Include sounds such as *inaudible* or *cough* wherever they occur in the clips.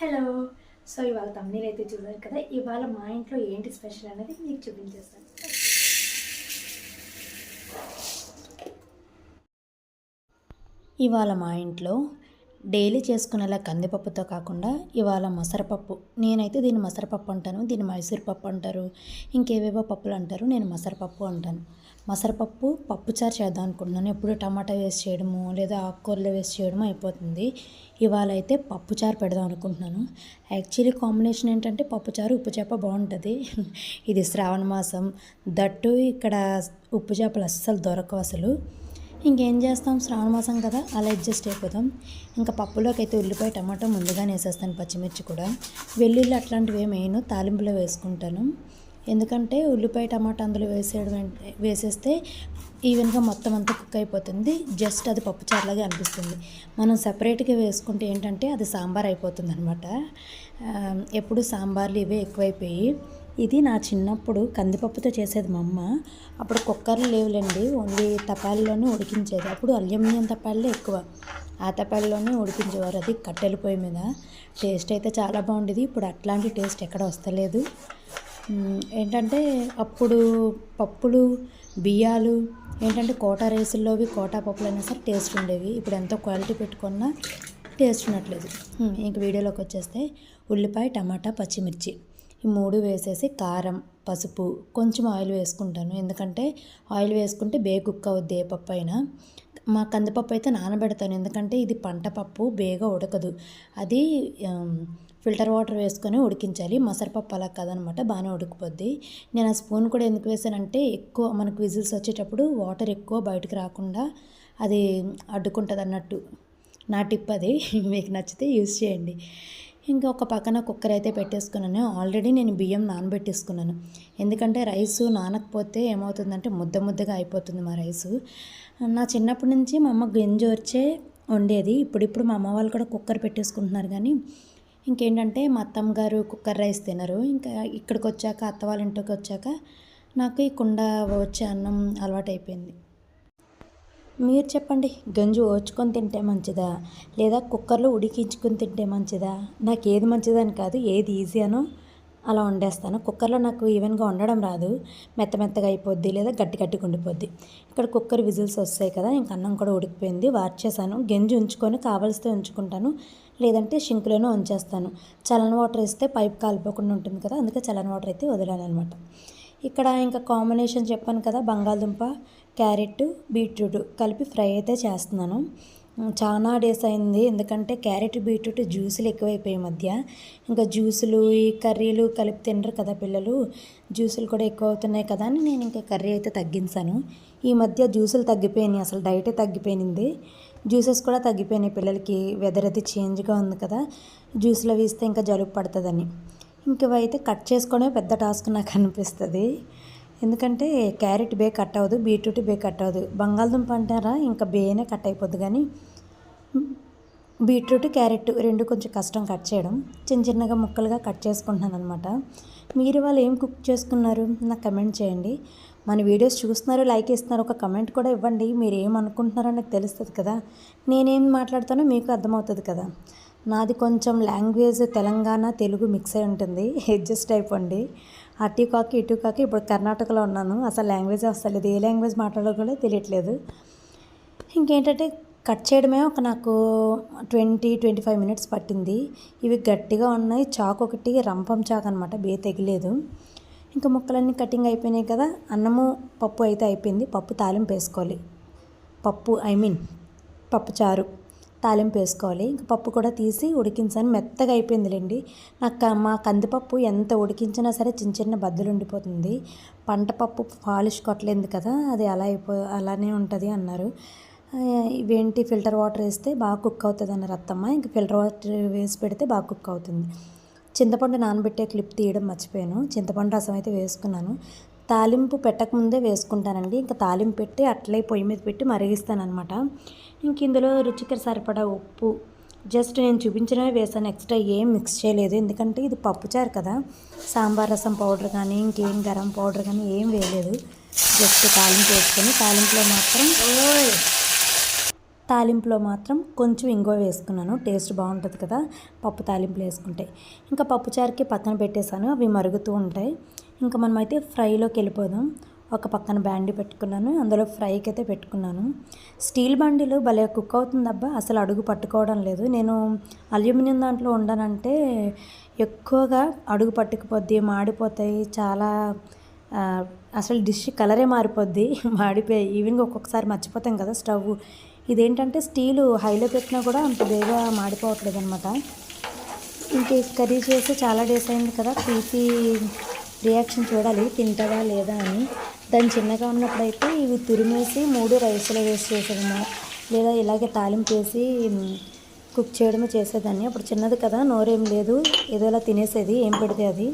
Hello so ఇవాళ తమ్నీర్ అయితే చూసారు కదా. ఇవాళ మా ఇంట్లో ఏంటి స్పెషల్ అనేది మీకు చూపించేస్తాను. ఇవాళ మా ఇంట్లో డైలీ చేసుకునేలా కందిపప్పుతో కాకుండా ఇవాళ మసరపప్పు. నేనైతే దీన్ని మసరపప్పు అంటాను. దీన్ని మైసూర్ పప్పు అంటారు. ఇంకేవేవో పప్పులు అంటారు. నేను మసరపప్పు అంటాను. మసరపప్పు పప్పుచారు చేద్దాం అనుకుంటున్నాను. ఎప్పుడు టమాటా వేసి చేయడము లేదా ఆకుకూరలు వేసి చేయడము అయిపోతుంది. ఇవాళ అయితే పప్పుచారు పెడదాం అనుకుంటున్నాను. యాక్చువల్లీ కాంబినేషన్ ఏంటంటే పప్పుచారు ఉప్పు చేప బాగుంటుంది. *laughs* ఇది శ్రావణ మాసం. దట్టు ఇక్కడ ఉప్పు చేపలు అస్సలు దొరకవు అసలు. ఇంకేం చేస్తాం? శ్రావణ మాసం కదా అలా అడ్జస్ట్ అయిపోతాం ఇంకా పప్పులోకి అయితే ఉల్లిపాయ టమాటా ముందుగానే వేసేస్తాను పచ్చిమిర్చి కూడా. వెల్లుల్లి అట్లాంటివి ఏమైనా తాలింపులో వేసుకుంటాను. ఎందుకంటే ఉల్లిపాయ టమాటా అందులో వేసేయడం వేసేస్తే ఈవెన్గా మొత్తం అంతా కుక్ అయిపోతుంది. జస్ట్ అది పప్పుచారులాగా అనిపిస్తుంది. మనం సపరేట్గా వేసుకుంటే ఏంటంటే అది సాంబార్ అయిపోతుంది అనమాట ఎప్పుడు సాంబార్లు ఇవే ఎక్కువైపోయి. ఇది నా చిన్నప్పుడు కందిపప్పుతో చేసేది మా అమ్మ. అప్పుడు కుక్కర్లు లేవులేండి ఓన్లీ తపాల్లోనే ఉడికించేది. అప్పుడు అల్యూమినియం తపాలే ఎక్కువ. ఆ తపాల్లోనే ఉడికించేవారు. అది కట్టెల పొయ్యి మీద. టేస్ట్ అయితే చాలా బాగుండేది. ఇప్పుడు అట్లాంటి టేస్ట్ ఎక్కడ వస్తలేదు. ఏంటంటే అప్పుడు పప్పులు బియ్యాలు ఏంటంటే కోటా రైసుల్లోవి కోటా పప్పులు అయినా సరే టేస్ట్ ఉండేవి. ఇప్పుడు ఎంతో క్వాలిటీ పెట్టుకున్నా టేస్ట్ ఉండట్లేదు. ఇంక వీడియోలోకి వచ్చేస్తే ఉల్లిపాయ టమాటా పచ్చిమిర్చి. ఈ మూడు వేసేసి కారం పసుపు కొంచెం ఆయిల్ వేసుకుంటాను. ఎందుకంటే ఆయిల్ వేసుకుంటే బేగ కుక్ అవుద్ది ఏ పప్పు అయినా. మా కందిపప్పు అయితే నానబెడతాను. ఎందుకంటే ఇది పంట పప్పు బేగా ఉడకదు. అది ఫిల్టర్ వాటర్ వేసుకొని ఉడికించాలి. మసరపప్పు అలా కాదనమాట బాగానే ఉడికిపోద్ది. నేను ఆ స్పూన్ కూడా ఎందుకు వేసానంటే ఎక్కువ మనకు విజిల్స్ వచ్చేటప్పుడు వాటర్ ఎక్కువ బయటకు రాకుండా అది అడ్డుకుంటుంది అన్నట్టు. నా టిప్ అది. *laughs* మీకు నచ్చితే యూస్ చేయండి. ఇంకా ఒక పక్కన కుక్కర్ అయితే పెట్టేసుకున్నాను. ఆల్రెడీ నేను బియ్యం నానబెట్టేసుకున్నాను. ఎందుకంటే రైసు నానకపోతే ఏమవుతుందంటే ముద్ద ముద్దగా అయిపోతుంది మా రైసు. నా చిన్నప్పటి నుంచి మా అమ్మ గింజోర్చే వండేది. ఇప్పుడిప్పుడు మా అమ్మ వాళ్ళు కూడా కుక్కర్ పెట్టేసుకుంటున్నారు కానీ ఇంకేంటంటే మా అత్తమ్మ గారు కుక్కర్ రైస్ తినరు. ఇంకా ఇక్కడికి వచ్చాక అత్త వాళ్ళ ఇంటికి వచ్చాక నాకు ఈ కుండ వచ్చే అన్నం అలవాటు అయిపోయింది మీరు చెప్పండి గంజు ఓచుకొని తింటే మంచిదా? లేదా కుక్కర్లో ఉడికించుకొని తింటే మంచిదా? నాకు ఏది మంచిదని కాదు ఏది ఈజీ అనో అలా వండేస్తాను. కుక్కర్లో నాకు ఈవెన్గా వండడం రాదు. మెత్త మెత్తగా అయిపోద్ది లేదా గట్టి గట్టిగా ఉండిపోద్ది. ఇక్కడ కుక్కర్ విజిల్స్ వస్తాయి కదా ఇంక అన్నం కూడా ఉడికిపోయింది. వార్చేసాను గింజి ఉంచుకొని కావలిస్తే ఉంచుకుంటాను. లేదంటే షింకులోనే ఉంచేస్తాను. చలన వాటర్ ఇస్తే పైప్ కాలిపోకుండా ఉంటుంది కదా అందుకే చలన వాటర్ అయితే వదిలాను అనమాట ఇక్కడ ఇంకా కాంబినేషన్ చెప్పాను కదా బంగాళదుంప క్యారెట్ బీట్రూట్ కలిపి ఫ్రై అయితే చేస్తున్నాను. చాలా డేస్ అయింది. ఎందుకంటే క్యారెట్ బీట్రూట్ జ్యూసులు ఎక్కువైపోయాయి మధ్య. ఇంకా జ్యూసులు ఈ కర్రీలు కలిపి తినరు కదా పిల్లలు. జ్యూసులు కూడా ఎక్కువ అవుతున్నాయి కదా అని నేను ఇంకా కర్రీ అయితే తగ్గించాను. ఈ మధ్య జ్యూసులు తగ్గిపోయినాయి. అసలు డైటే తగ్గిపోయింది. జ్యూసెస్ కూడా తగ్గిపోయినాయి పిల్లలకి. వెదర్ అది చేంజ్గా ఉంది కదా. జ్యూసులు వేస్తే ఇంకా జలుబు పడుతుందని. ఇంకవైతే కట్ చేసుకోవడమే పెద్ద టాస్క్ నాకు అనిపిస్తుంది. ఎందుకంటే క్యారెట్ బే కట్ అవ్వదు బీట్రూట్ బే కట్ అవ్వదు. బంగాళదుంప అంటారా? ఇంకా బేనే కట్ అయిపోద్ది కానీ బీట్రూట్ క్యారెట్ రెండు కొంచెం కష్టం కట్ చేయడం. చిన్న చిన్నగా ముక్కలుగా కట్ చేసుకుంటున్నాను అనమాట మీరు వాళ్ళు ఏం కుక్ చేసుకున్నారు? నాకు కమెంట్ చేయండి. మన వీడియోస్ చూస్తున్నారు లైక్ ఇస్తున్నారు ఒక కమెంట్ కూడా ఇవ్వండి. మీరు ఏమనుకుంటున్నారో నాకు తెలుస్తుంది కదా. నేనేం మాట్లాడతానో మీకు అర్థమవుతుంది కదా. నాది కొంచెం లాంగ్వేజ్ తెలంగాణ తెలుగు మిక్స్ అయి ఉంటుంది. *laughs* అడ్జస్ట్ అయిపోండి. అటు కాకి ఇటు కాకి ఇప్పుడు కర్ణాటకలో ఉన్నాను. అసలు లాంగ్వేజ్ వస్తలేదు ఏ లాంగ్వేజ్ మాట్లాడాలో కూడా తెలియట్లేదు. ఇంకేంటంటే కట్ చేయడమే ఒక నాకు ట్వంటీ ట్వంటీ ఫైవ్ మినిట్స్ పట్టింది. ఇవి గట్టిగా ఉన్నాయి. చాకు ఒకటి రంపం చాకు అనమాట బే తెగలేదు. ఇంకా ముక్కలన్నీ కటింగ్ అయిపోయినాయి కదా. అన్నము పప్పు అయితే అయిపోయింది. పప్పు తాలింపు వేసుకోవాలి. పప్పు ఐ మీన్ పప్పు చారు. తాలింపు వేసుకోవాలి. ఇంకా పప్పు కూడా తీసి ఉడికించాను. మెత్తగా అయిపోయిందిలేండి. నాకు మా కందిపప్పు ఎంత ఉడికించినా సరే చిన్న చిన్న బద్దలు ఉండిపోతుంది. పంట పప్పు పాలిష్ కొట్టలేదు కదా అది అలా అయిపో అలానే ఉంటుంది అన్నారు. ఇవేంటి ఫిల్టర్ వాటర్ వేస్తే బాగా కుక్ అవుతుంది అన్నారు అత్తమ్మ ఇంకా ఫిల్టర్ వాటర్ వేసి పెడితే బాగా కుక్ అవుతుంది. చింతపండు నానబెట్టే క్లిప్ తీయడం మర్చిపోయాను. చింతపండు రసం అయితే వేసుకున్నాను. తాలింపు పెట్టకముందే వేసుకుంటానండి. ఇంకా తాలింపు పెట్టి అట్లే పొయ్యి మీద పెట్టి మరిగిస్తాను అనమాట ఇంక ఇందులో రుచికి సరిపడా ఉప్పు. జస్ట్ నేను చూపించినవే వేసాను. ఎక్స్ట్రా ఏం మిక్స్ చేయలేదు. ఎందుకంటే ఇది పప్పుచారు కదా. సాంబార్ రసం పౌడర్ కానీ ఇంకేం గరం పౌడర్ కానీ ఏం వేయలేదు. జస్ట్ తాలింపు వేసుకొని తాలింపులో మాత్రం తాలింపులో మాత్రం కొంచెం ఇంగువ వేసుకున్నాను. టేస్ట్ బాగుంటుంది కదా. పప్పు తాలింపులు వేసుకుంటే. ఇంకా పప్పుచారుకి పక్కన పెట్టేశాను. అవి మరుగుతూ ఉంటాయి. ఇంకా మనమైతే ఫ్రైలోకి వెళ్ళిపోదాం. ఒక పక్కన బ్యాండి పెట్టుకున్నాను. అందులో ఫ్రైకి అయితే పెట్టుకున్నాను. స్టీల్ బండిలు భలే కుక్ అవుతుందబ్బా. అసలు అడుగు పట్టుకోవడం లేదు. నేను అల్యూమినియం దాంట్లో ఉండనంటే ఎక్కువగా అడుగు పట్టుకుపోద్ది మాడిపోతాయి. చాలా అసలు డిష్ కలరే మారిపోద్ది. *laughs* మాడిపోయి ఈవెన్ ఒక్కొక్కసారి మర్చిపోతాం కదా స్టవ్. ఇదేంటంటే స్టీలు హైలో పెట్టినా కూడా అంత బేగా మాడిపోవట్లేదు అనమాట ఇంకా కర్రీ చేసి చాలా డేస్ అయింది కదా. తీసి రియాక్షన్ చూడాలి తింటావా లేదా అని. దాని చిన్నగా ఉన్నప్పుడైతే ఇవి తురిమేసి మూడు రైస్లో వేసి చేసేదమ్మా లేదా ఇలాగే తాలింపు వేసి కుక్ చేయడమే చేసేదాన్ని. అప్పుడు చిన్నది కదా నోరేం లేదు. ఏదో అలా తినేసేది ఏం పెడితే అది.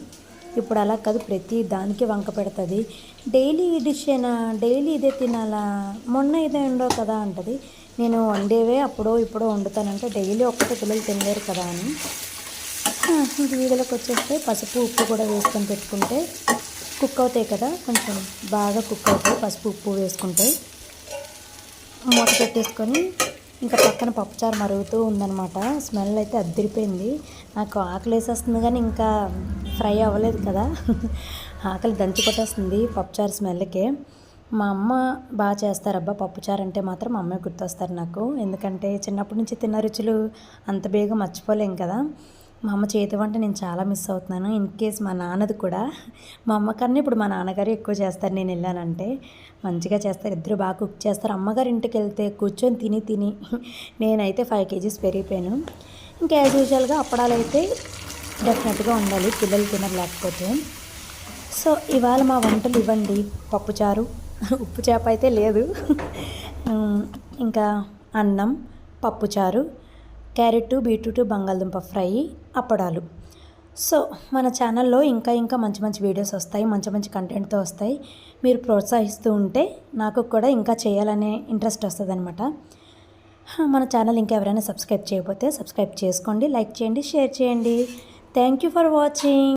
ఇప్పుడు అలా కాదు ప్రతి దానికి వంక పెడుతుంది. డైలీ ఈ డిష్ అయినా డైలీ ఇదే తినాలా? మొన్న ఇదే ఉండవు కదా అంటది. నేను వండేవే అప్పుడో ఇప్పుడో వండుతానంటే డైలీ ఒక్కటే పిల్లలు తినలేరు కదా అని. ఆ, వచ్చేస్తే పసుపు ఉప్పు కూడా వేసుకొని పెట్టుకుంటే కుక్ అవుతాయి కదా కొంచెం బాగా కుక్ అవుతాయి పసుపు ఉప్పు వేసుకుంటే. మూత పెట్టేసుకొని ఇంకా పక్కన పప్పుచారు మరుగుతూ ఉందనమాట స్మెల్ అయితే అద్దరిపోయింది. నాకు ఆకలి వేసేస్తుంది కానీ ఇంకా ఫ్రై అవ్వలేదు కదా. *laughs* ఆకలి దంచి కొట్టేస్తుంది పప్పుచారు స్మెల్కే. మా అమ్మ బాగా చేస్తారబ్బా పప్పుచారు అంటే మాత్రం మా అమ్మే గుర్తొస్తారు నాకు. ఎందుకంటే చిన్నప్పటి నుంచి తిన్న రుచులు అంత బేగా మర్చిపోలేం కదా. మా అమ్మ చేతి వంట నేను చాలా మిస్ అవుతున్నాను. ఇన్ కేస్ మా నాన్నది కూడా. మా అమ్మకన్నా ఇప్పుడు మా నాన్నగారు ఎక్కువ చేస్తారు. నేను వెళ్ళానంటే మంచిగా చేస్తారు. ఇద్దరు బాగా కుక్ చేస్తారు. అమ్మగారి ఇంటికి వెళ్తే కూర్చొని తిని తిని నేనైతే ఫైవ్ కేజీస్ పెరిగిపోయాను. ఇంకా యాజ్ యూజువల్గా అప్పడాలు అయితే డెఫినెట్గా ఉండాలి. పిల్లలు తినరు లేకపోతే. సో ఇవాళ మా వంటలు ఇవ్వండి. పప్పుచారు ఉప్పు చేప అయితే లేదు. ఇంకా అన్నం పప్పుచారు క్యారెట్ బీట్రూట్ బంగాళదుంప ఫ్రై అప్పడాలు. సో మన ఛానల్లో ఇంకా ఇంకా మంచి మంచి వీడియోస్ వస్తాయి మంచి మంచి కంటెంట్తో వస్తాయి. మీరు ప్రోత్సహిస్తూ ఉంటే నాకు కూడా ఇంకా చేయాలనే ఇంట్రెస్ట్ వస్తుంది అనమాట మన ఛానల్ ఇంకా ఎవరైనా సబ్స్క్రైబ్ చేయకపోతే సబ్స్క్రైబ్ చేసుకోండి లైక్ చేయండి షేర్ చేయండి. Thank you for watching.